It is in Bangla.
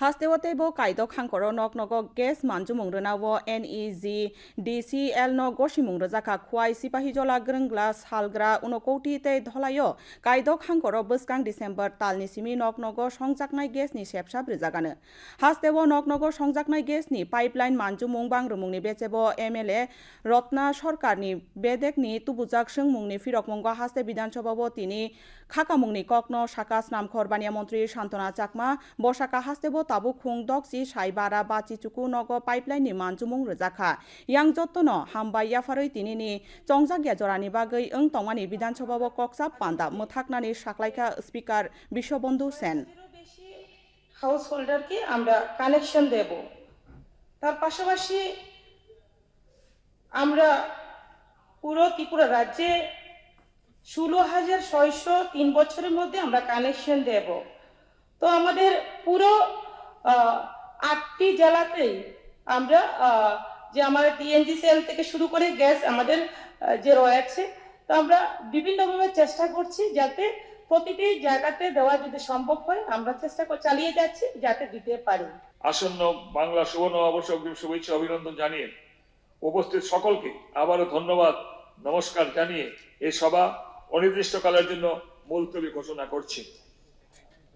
হাস্তেওতে বো কাইদক হাংকর নক নগ গেস মানজুমুং রনাও এনইজি ডিসিএল ন গসিমুং রজাকা খুয়াই সিপাহি জলা গ্রংগ্লা সালগ্রা উনকৌটি তে ধলায় কাইদক হাংকর বসকাং ডিসেম্বর তালনি সিমি নক নগ সংজাকনাই গেসনি সেপসাব রেজাগানো হাস্তেও নক নগ সংজাকনাই গেসনি পাইপলাইন মানজুমুং বাংরুমুংনি বেচেব এমএলএ রত্না সরকারনি বেদেকনি তুবুজাক সোংমুংনি ফিরকমঙ্গ হাস্তে বিধানসভাব তিনি। খাকামুংনি ককন সাকা স্নামখর বানিয়া মন্ত্রী শান্তনা চাকমা। বসাকা হাস্তেব তাবু খুং দকসি সাইবারা বাচি চুকু নগ পাইপলাইননি মানজুমুং রজাখা ইয়াং যত্ন হামবাই ইয়াফারৈ তিনিনি চংজাगिया জরানি বাগৈ ওং তংমানি বিধানসভাব ককসাপ পান্দা মোথাকনানি সাকলাইখা স্পিকার বিশ্ববন্ধু সেন হাউস হোল্ডারকে আমরা কানেকশন দেব তার পাশাপাশি আমরা পুরো ত্রিপুরা রাজ্যে ষোলো হাজার ছয়শো তিন বছরের মধ্যে আমরা কানেকশন দেব। তো আমাদের পুরো আটটি জেলাতেই আমরা যে আমাদের ডিএনজি সেল থেকে শুরু করে গ্যাস আমাদের যে রয়েছে, তো আমরা বিভিন্নভাবে চেষ্টা করছি যাতে প্রতিটি জায়গাতে দেওয়া যদি সম্ভব হয়, আমরা চেষ্টা চালিয়ে যাচ্ছি যাতে দিতে পারি। আসন্ন বাংলা সুবর্ণ অগ্রিম শুভেচ্ছা অভিনন্দন জানিয়ে উপস্থিত সকলকে আবারও ধন্যবাদ, নমস্কার জানিয়ে এই সভা অনির্দিষ্টকালের জন্য মুলতবি ঘোষণা করছি।